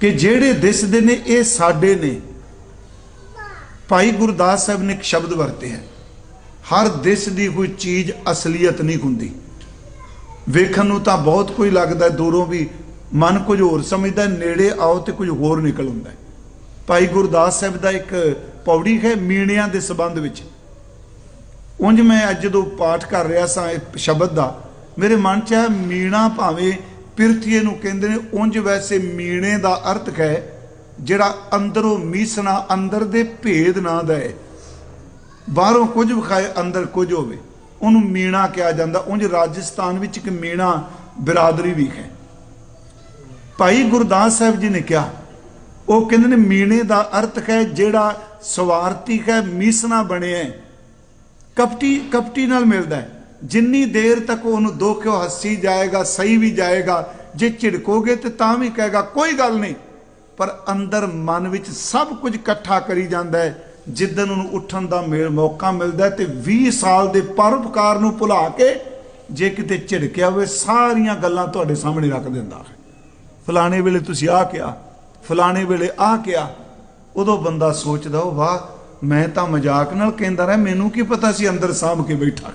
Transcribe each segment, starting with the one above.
ਕਿ ਜਿਹੜੇ ਦਿਸਦੇ ਨੇ ਇਹ ਸਾਡੇ ਨੇ। ਭਾਈ ਗੁਰਦਾਸ ਸਾਹਿਬ ਨੇ ਇੱਕ ਸ਼ਬਦ ਵਰਤੇ ਹੈ। ਹਰ ਦਿਸ ਦੀ ਕੋਈ ਚੀਜ਼ ਅਸਲੀਅਤ ਨਹੀਂ ਹੁੰਦੀ। ਵੇਖਣ ਨੂੰ ਤਾਂ ਬਹੁਤ ਕੁਝ ਲੱਗਦਾ ਦੂਰੋਂ ਵੀ ਮਨ ਕੁਝ ਹੋਰ ਸਮਝਦਾ ਨੇੜੇ ਆਓ ਤੇ ਕੁਝ ਹੋਰ ਨਿਕਲ ਹੁੰਦਾ ਭਾਈ ਗੁਰਦਾਸ ਸਾਹਿਬ ਦਾ ਇੱਕ ਪੌੜੀ ਹੈ ਮੀਣਿਆਂ ਦੇ ਸੰਬੰਧ ਵਿੱਚ। ਉਂਝ ਮੈਂ ਅੱਜ ਜਦੋਂ ਪਾਠ ਕਰ ਰਿਹਾ ਸਾਂ ਇਹ ਸ਼ਬਦ ਦਾ, ਮੇਰੇ ਮਨ 'ਚ ਹੈ ਮੀਣਾ ਭਾਵੇਂ ਪਿਰਥੀਏ ਨੂੰ ਕਹਿੰਦੇ ਨੇ, ਉਂਝ ਵੈਸੇ ਮੀਣੇ ਦਾ ਅਰਥ ਹੈ, ਜਿਹੜਾ ਅੰਦਰੋਂ ਮੀਸਣਾ, ਅੰਦਰ ਦੇ ਭੇਦ ਨਾ ਦੇ ਬਾਹਰੋਂ ਕੁਝ ਵਿਖਾਏ, ਅੰਦਰ ਕੁਝ ਹੋਵੇ। ਉਹਨੂੰ ਮੀਣਾ ਕਿਹਾ ਜਾਂਦਾ। ਉਂਝ ਰਾਜਸਥਾਨ ਵਿੱਚ ਇੱਕ ਮੀਣਾ ਬਰਾਦਰੀ ਵੀ ਹੈ। ਭਾਈ ਗੁਰਦਾਸ ਸਾਹਿਬ ਜੀ ਨੇ ਕਿਹਾ, ਉਹ ਕਹਿੰਦੇ ਨੇ, ਮੀਣੇ ਦਾ ਅਰਥ ਹੈ, ਜਿਹੜਾ ਸਵਾਰਥੀ ਹੈ, ਮੀਸਣਾ ਬਣਿਆ ਹੈ। ਕਪਟੀ ਕਪਟੀ ਨਾਲ ਮਿਲਦਾ ਹੈ। ਜਿੰਨੀ ਦੇਰ ਤੱਕ ਉਹਨੂੰ ਦੋਖਿਓ ਹੱਸੀ ਜਾਏਗਾ, ਸਹੀ ਵੀ ਜਾਏਗਾ, ਜੇ ਝਿੜਕੋਗੇ ਤੇ ਤਾਂ ਵੀ ਕਹੇਗਾ, ਕੋਈ ਗੱਲ ਨਹੀਂ। ਪਰ ਅੰਦਰ ਮਨ ਵਿੱਚ ਸਭ ਕੁਝ ਇਕੱਠਾ ਕਰੀ ਜਾਂਦਾ ਹੈ। ਜਿੱਦਨ ਉਹਨੂੰ ਉੱਠਣ ਦਾ ਮੇਲ ਮੌਕਾ ਮਿਲਦਾ ਹੈ ਤੇ 20 ਸਾਲ ਦੇ ਪਰਉਪਕਾਰ ਨੂੰ ਭੁਲਾ ਕੇ ਜੇ ਕਿਤੇ ਝਿੜਕਿਆ ਹੋਵੇ, ਸਾਰੀਆਂ ਗੱਲਾਂ ਤੁਹਾਡੇ ਸਾਹਮਣੇ ਰੱਖ ਦਿੰਦਾ ਫਲਾਣੇ ਵੇਲੇ ਤੁਸੀਂ ਆ ਕਿਹਾ, ਫਲਾਣੇ ਵੇਲੇ ਆ ਕਿਹਾ। ਉਦੋਂ ਬੰਦਾ ਸੋਚਦਾ ਉਹ ਵਾਹ, ਮੈਂ ਤਾਂ ਮਜ਼ਾਕ ਨਾਲ ਕਹਿੰਦਾ ਰਿਹਾ, ਮੈਨੂੰ ਕੀ ਪਤਾ ਸੀ ਅੰਦਰ ਸਾਂਭ ਕੇ ਬੈਠਾ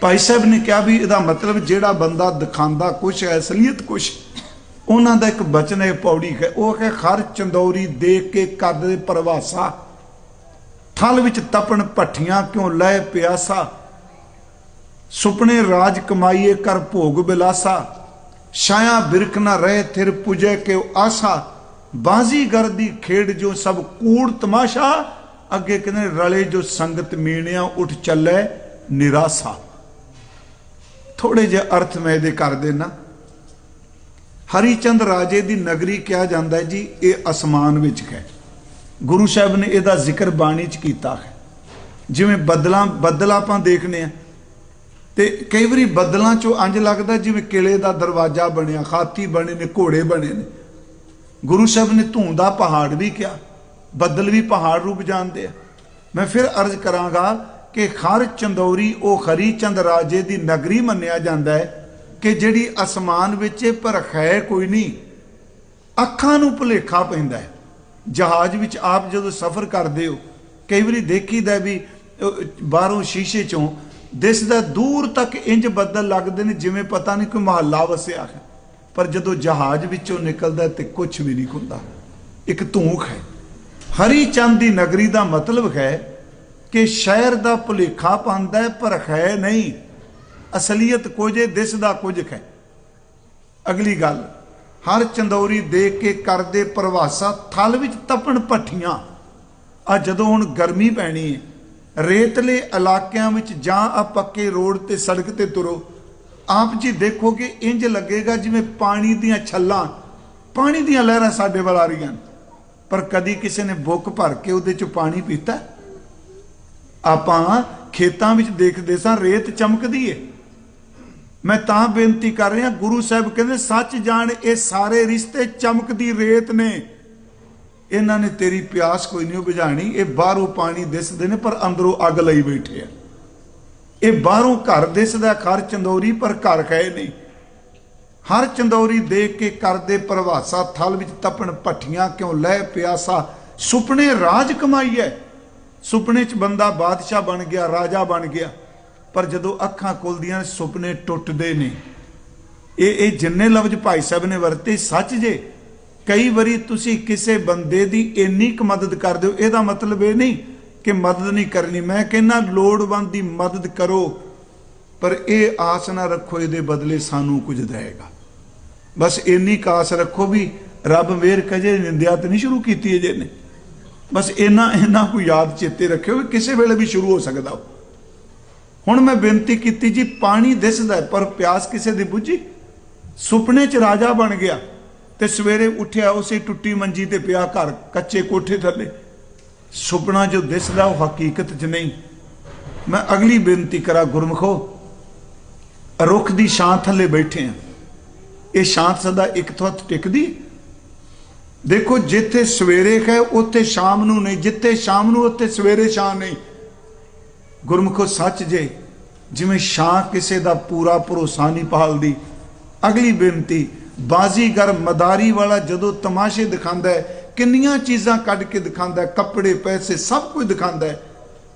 ਭਾਈ ਸਾਹਿਬ ਨੇ ਕਿਹਾ ਵੀ ਇਹਦਾ ਮਤਲਬ ਜਿਹੜਾ ਬੰਦਾ ਦਿਖਾਉਂਦਾ ਕੁਛ ਹੈ, ਅਸਲੀਅਤ ਕੁਛ ਉਹਨਾਂ ਦਾ ਇੱਕ ਬਚਨ ਹੈ, ਪੌੜੀ ਹੈ। ਉਹ ਹੈ ਖਰ ਚੰਦੌਰੀ ਦੇਖ ਕੇ ਕੱਦ ਦੇ ਪਰਵਾਸਾ, ਥਲ ਵਿੱਚ ਤਪਣ ਭੱਠੀਆਂ ਕਿਉਂ ਲੈ ਪਿਆਸਾ? ਸੁਪਨੇ ਰਾਜ ਕਮਾਈਏ ਕਰ ਭੋਗ ਬਿਲਾਸਾ, ਛਾਇਆ ਬਿਰਖ ਨਾ ਰਹੇ ਥਿਰ ਪੁਜੇ ਕੇ ਆਸਾ। ਬਾਜ਼ੀਗਰ ਦੀ ਖੇਡ ਜੋ ਸਭ ਕੂੜ ਤਮਾਸ਼ਾ, ਅੱਗੇ ਕਹਿੰਦੇ ਰਲੇ ਜੋ ਸੰਗਤ ਮੀਣਿਆ ਉੱਠ ਚੱਲੇ ਨਿਰਾਸਾ। ਥੋੜੇ ਜਿਹੇ ਅਰਥ ਮੈਂ ਇਹਦੇ ਕਰ ਦੇਣਾ ਹਰੀਚੰਦ ਰਾਜੇ ਦੀ ਨਗਰੀ ਕਿਹਾ ਜਾਂਦਾ ਹੈ ਜੀ, ਇਹ ਅਸਮਾਨ ਵਿੱਚ ਹੈ। ਗੁਰੂ ਸਾਹਿਬ ਨੇ ਇਹਦਾ ਜ਼ਿਕਰ ਬਾਣੀ ਚ ਕੀਤਾ ਹੈ। ਜਿਵੇਂ ਬੱਦਲਾਂ, ਬੱਦਲ ਆਪਾਂ ਦੇਖਨੇ ਆ ਤੇ ਕਈ ਵਾਰੀ ਬੱਦਲਾਂ ਚੋਂ ਅੰਜ ਲੱਗਦਾ ਜਿਵੇਂ ਕਿਲੇ ਦਾ ਦਰਵਾਜ਼ਾ ਬਣਿਆ, ਹਾਥੀ ਬਣੇ ਨੇ, ਘੋੜੇ ਬਣੇ ਨੇ। ਗੁਰੂ ਸਾਹਿਬ ਨੇ ਧੂੰ ਦਾ ਪਹਾੜ ਵੀ ਕਿਹਾ, ਬੱਦਲ ਵੀ ਪਹਾੜ ਰੂਪ ਜਾਣਦੇ ਆ। ਮੈਂ ਫਿਰ ਅਰਜ਼ ਕਰਾਂਗਾ ਕਿ ਖਰ ਚੰਦੌਰੀ ਉਹ ਹਰੀ ਚੰਦ ਰਾਜੇ ਦੀ ਨਗਰੀ ਮੰਨਿਆ ਜਾਂਦਾ ਹੈ ਕਿ ਜਿਹੜੀ ਅਸਮਾਨ ਵਿੱਚ ਹੈ ਹੈ ਕੋਈ ਨਹੀਂ। ਅੱਖਾਂ ਨੂੰ ਭੁਲੇਖਾ ਪੈਂਦਾ ਹੈ। ਜਹਾਜ਼ ਵਿੱਚ ਆਪ ਜਦੋਂ ਸਫ਼ਰ ਕਰਦੇ ਹੋ, ਕਈ ਵਾਰੀ ਦੇਖੀਦਾ ਵੀ ਬਾਹਰੋਂ ਸ਼ੀਸ਼ੇ ਚੋਂ ਦਿਸਦਾ ਦੂਰ ਤੱਕ ਇੰਜ ਬੱਦਲ ਲੱਗਦੇ ਨੇ ਜਿਵੇਂ ਪਤਾ ਨਹੀਂ ਕੋਈ ਮਹੱਲਾ ਵਸਿਆ ਹੈ। ਪਰ ਜਦੋਂ ਜਹਾਜ਼ ਵਿੱਚੋਂ ਨਿਕਲਦਾ ਤੇ ਕੁਝ ਵੀ ਨਹੀਂ ਹੁੰਦਾ। ਇੱਕ ਧੂਖ ਹੈ। ਹਰੀ ਚੰਦ ਦੀ ਨਗਰੀ ਦਾ ਮਤਲਬ ਹੈ ਕਿ ਸ਼ਹਿਰ ਦਾ ਭੁਲੇਖਾ ਪਾਉਂਦਾ ਹੈ, ਪਰ ਹੈ ਨਹੀਂ। ਅਸਲੀਅਤ ਕੁਝ ਹੈ ਦਿਸਦਾ ਕੁਝ ਹੈ। ਅਗਲੀ ਗੱਲ, ਹਰ ਚੰਦੌਰੀ ਦੇਖ ਕੇ ਕਰਦੇ ਪ੍ਰਵਾਸਾ ਥਲ ਵਿੱਚ ਤਪਣ ਭੱਠੀਆਂ। ਆ ਜਦੋਂ ਹੁਣ ਗਰਮੀ ਪੈਣੀ ਹੈ, ਰੇਤਲੇ ਇਲਾਕਿਆਂ ਵਿੱਚ ਜਾਂ ਆ ਪੱਕੇ ਰੋਡ ਤੇ ਸੜਕ ਤੇ ਤੁਰੋ, ਆਪ ਜੀ ਦੇਖੋਗੇ, ਇੰਜ ਲੱਗੇਗਾ ਜਿਵੇਂ ਪਾਣੀ ਦੀਆਂ ਛੱਲਾਂ, ਪਾਣੀ ਦੀਆਂ ਲਹਿਰਾਂ ਸਾਡੇ ਵੱਲ ਆ ਰਹੀਆਂ ਪਰ ਕਦੀ ਕਿਸੇ ਨੇ ਬੁੱਕ ਭਰ ਕੇ ਉਹਦੇ ਚ ਪਾਣੀ ਪੀਤਾ? ਆਪਾਂ ਖੇਤਾਂ ਵਿੱਚ ਦੇਖਦੇ ਸਾਂ, ਰੇਤ ਚਮਕਦੀ ਏ। ਮੈਂ ਤਾਂ ਬੇਨਤੀ ਕਰ ਰਿਹਾ, ਗੁਰੂ ਸਾਹਿਬ ਕਹਿੰਦੇ, ਸੱਚ ਜਾਣ, ਇਹ ਸਾਰੇ ਰਿਸ਼ਤੇ ਚਮਕਦੀ ਰੇਤ ਨੇ। ਇਹਨਾਂ ਨੇ ਤੇਰੀ ਪਿਆਸ ਕੋਈ ਨਹੀਂ ਬੁਝਾਣੀ, ਇਹ ਬਾਹਰੋਂ ਪਾਣੀ ਦਿਸਦੇ ਨੇ, ਪਰ ਅੰਦਰੋਂ ਅੱਗ ਲਈ ਬੈਠੇ ਆ। ਇਹ ਬਾਹਰੋਂ ਘਰ ਦਿਸਦਾ, ਖਰ ਚੰਦੌਰੀ, ਪਰ ਘਰ ਹੈ ਨਹੀਂ। ਹਰ ਚੰਦੌਰੀ ਦੇਖ ਕੇ ਕਰਦੇ ਪ੍ਰਵਾਸਾ, ਥਲ ਵਿੱਚ ਤਪਣ, ਭੱਠੀਆਂ ਕਿਉਂ ਲੈ ਪਿਆਸਾ। ਸੁਪਨੇ ਰਾਜ ਕਮਾਈ ਹੈ। ਸੁਪਨੇ 'ਚ ਬੰਦਾ ਬਾਦਸ਼ਾਹ ਬਣ ਗਿਆ, ਰਾਜਾ ਬਣ ਗਿਆ। ਪਰ ਜਦੋਂ ਅੱਖਾਂ ਖੁੱਲਦੀਆਂ ਸੁਪਨੇ ਟੁੱਟਦੇ ਨੇ। ਇਹ ਇਹ ਜਿੰਨੇ ਲਫ਼ਜ਼ ਭਾਈ ਸਾਹਿਬ ਨੇ ਵਰਤੇ, ਸੱਚ ਜੇ? ਕਈ ਵਾਰੀ ਤੁਸੀਂ ਕਿਸੇ ਬੰਦੇ ਦੀ ਇੰਨੀ ਕੁ ਮਦਦ ਕਰ ਦਿਓ ਇਹਦਾ ਮਤਲਬ ਇਹ ਨਹੀਂ ਕਿ ਮਦਦ ਨਹੀਂ ਕਰਨੀ। ਮੈਂ ਕਹਿੰਦਾ, ਲੋੜਵੰਦ ਦੀ ਮਦਦ ਕਰੋ, ਪਰ ਇਹ ਆਸ ਨਾ ਰੱਖੋ, ਇਹਦੇ ਬਦਲੇ ਸਾਨੂੰ ਕੁਝ ਦੇਗਾ ਬਸ ਇੰਨੀ ਕਾਸ ਰੱਖੋ ਵੀ ਰੱਬ ਮੇਰ ਕਜੇ, ਨਿੰਦਿਆ ਤੇ ਨਹੀਂ ਸ਼ੁਰੂ ਕੀਤੀ ਜੇ ਨੇ ਬਸ ਇੰਨਾ ਇਹਨਾਂ ਕੋਈ ਯਾਦ ਚੇਤੇ ਰੱਖਿਓ ਵੀ ਕਿਸੇ ਵੇਲੇ ਵੀ ਸ਼ੁਰੂ ਹੋ ਸਕਦਾ ਉਹ। ਹੁਣ ਮੈਂ ਬੇਨਤੀ ਕੀਤੀ ਜੀ, ਪਾਣੀ ਦਿਸਦਾ ਪਰ ਪਿਆਸ ਕਿਸੇ ਦੀ ਬੁੱਝੀ? ਸੁਪਨੇ 'ਚ ਰਾਜਾ ਬਣ ਗਿਆ ਤੇ ਸਵੇਰੇ ਉੱਠਿਆ, ਉਸੇ ਟੁੱਟੀ ਮੰਜੀ ਤੇ ਪਿਆ ਘਰ, ਕੱਚੇ ਕੋਠੇ ਥੱਲੇ। ਸੁਪਨਾ ਜੋ ਦਿਸਦਾ, ਉਹ ਹਕੀਕਤ 'ਚ ਨਹੀਂ। ਮੈਂ ਅਗਲੀ ਬੇਨਤੀ ਕਰਾਂ, ਗੁਰਮਖੋ, ਰੁੱਖ ਦੀ ਛਾਂ ਥੱਲੇ ਬੈਠੇ ਆ। ਇਹ ਛਾਂ ਸਦਾ ਇੱਕ ਥਾਂ ਟਿਕਦੀ ਦੇਖੋ, ਜਿੱਥੇ ਸਵੇਰੇ ਹੈ ਉੱਥੇ ਸ਼ਾਮ ਨੂੰ ਨਹੀਂ। ਜਿੱਥੇ ਸ਼ਾਮ ਨੂੰ, ਉੱਥੇ ਸਵੇਰੇ ਛਾਂ ਨਹੀਂ। ਗੁਰਮੁਖੋ, ਸੱਚ ਜੇ, ਜਿਵੇਂ ਛਾਂ ਕਿਸੇ ਦਾ ਪੂਰਾ ਭਰੋਸਾ ਨਹੀਂ ਪਾਲਦੀ ਅਗਲੀ ਬੇਨਤੀ, ਬਾਜ਼ੀਗਰ ਮਦਾਰੀ ਵਾਲਾ ਜਦੋਂ ਤਮਾਸ਼ੇ ਦਿਖਾਉਂਦਾ ਹੈ, ਕਿੰਨੀਆਂ ਚੀਜ਼ਾਂ ਕੱਢ ਕੇ ਦਿਖਾਉਂਦਾ ਹੈ, ਕੱਪੜੇ, ਪੈਸੇ, ਸਭ ਕੁਝ ਦਿਖਾਉਂਦਾ ਹੈ।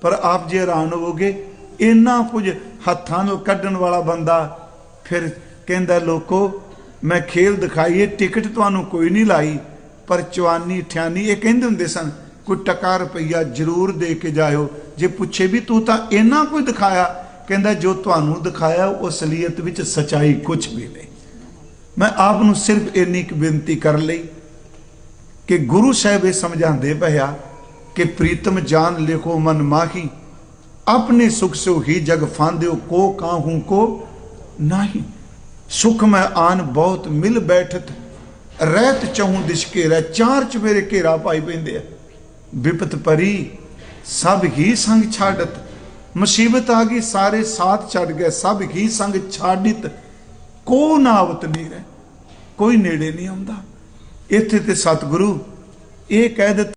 ਪਰ ਆਪ ਜੇ ਹੈਰਾਨ ਹੋਵੋਗੇ, ਇੰਨਾ ਕੁਝ ਹੱਥਾਂ ਨੂੰ ਕੱਢਣ ਵਾਲਾ ਬੰਦਾ ਫਿਰ ਕਹਿੰਦਾ, ਲੋਕੋ, ਮੈਂ ਖੇਲ ਦਿਖਾਈਏ ਟਿਕਟ ਤੁਹਾਨੂੰ ਕੋਈ ਨਹੀਂ ਲਾਈ। ਪਰ ਚਵਾਨੀ ਠਿਆਨੀ ਇਹ ਕਹਿੰਦੇ ਹੁੰਦੇ ਸਨ, ਕੋਈ ਟਕਾ ਰੁਪਈਆ ਜ਼ਰੂਰ ਦੇ ਕੇ ਜਾਇਓ। ਜੇ ਪੁੱਛੇ ਵੀ ਤੂੰ ਤਾਂ ਇੰਨਾ ਕੁਝ ਦਿਖਾਇਆ। ਕਹਿੰਦਾ, ਜੋ ਤੁਹਾਨੂੰ ਦਿਖਾਇਆ, ਉਹ ਅਸਲੀਅਤ ਵਿੱਚ ਸਚਾਈ ਕੁਝ ਵੀ ਨਹੀਂ। ਮੈਂ ਆਪ ਨੂੰ ਸਿਰਫ ਇੰਨੀ ਕੁ ਬੇਨਤੀ ਕਰ ਲਈ ਕਿ ਗੁਰੂ ਸਾਹਿਬ ਇਹ ਸਮਝਾਉਂਦੇ ਪਿਆ ਕਿ ਪ੍ਰੀਤਮ ਜਾਨ ਲਿਖੋ ਮਨ ਮਾਹੀ, ਆਪਣੇ ਸੁਖ ਸੋ ਹੀ ਜਗ ਫਾਂਦਿਓ ਕੋ ਕਾਹੂ ਕੋ ਨਹੀਂ। ਸੁਖ ਮੈਂ ਆਨ ਬਹੁਤ ਮਿਲ ਬੈਠਤ ਰਹਿਤ ਚਹੂ ਦਿਸ਼ ਘੇਰਾ, ਚਾਰ ਚਵੇਰੇ ਘੇਰਾ ਪਾਈ ਪੈਂਦੇ ਆ। ਵਿਪਤ ਪਰੀ, ਸਭ ਹੀ ਸੰਗ ਛਾੜਤ। ਮੁਸੀਬਤ ਆ ਗਈ, ਸਾਰੇ ਸਾਥ ਛੱਡ ਗਏ, ਸਭ ਹੀ ਸੰਗ ਛਾੜਿਤ। ਕੋ ਨਾਵਤ ਨਹੀਂ ਰਹਿ, ਕੋਈ ਨੇੜੇ ਨਹੀਂ ਆਉਂਦਾ। ਇੱਥੇ ਤੇ ਸਤਿਗੁਰੂ ਇਹ ਕਹਿ ਦਿੱਤਾ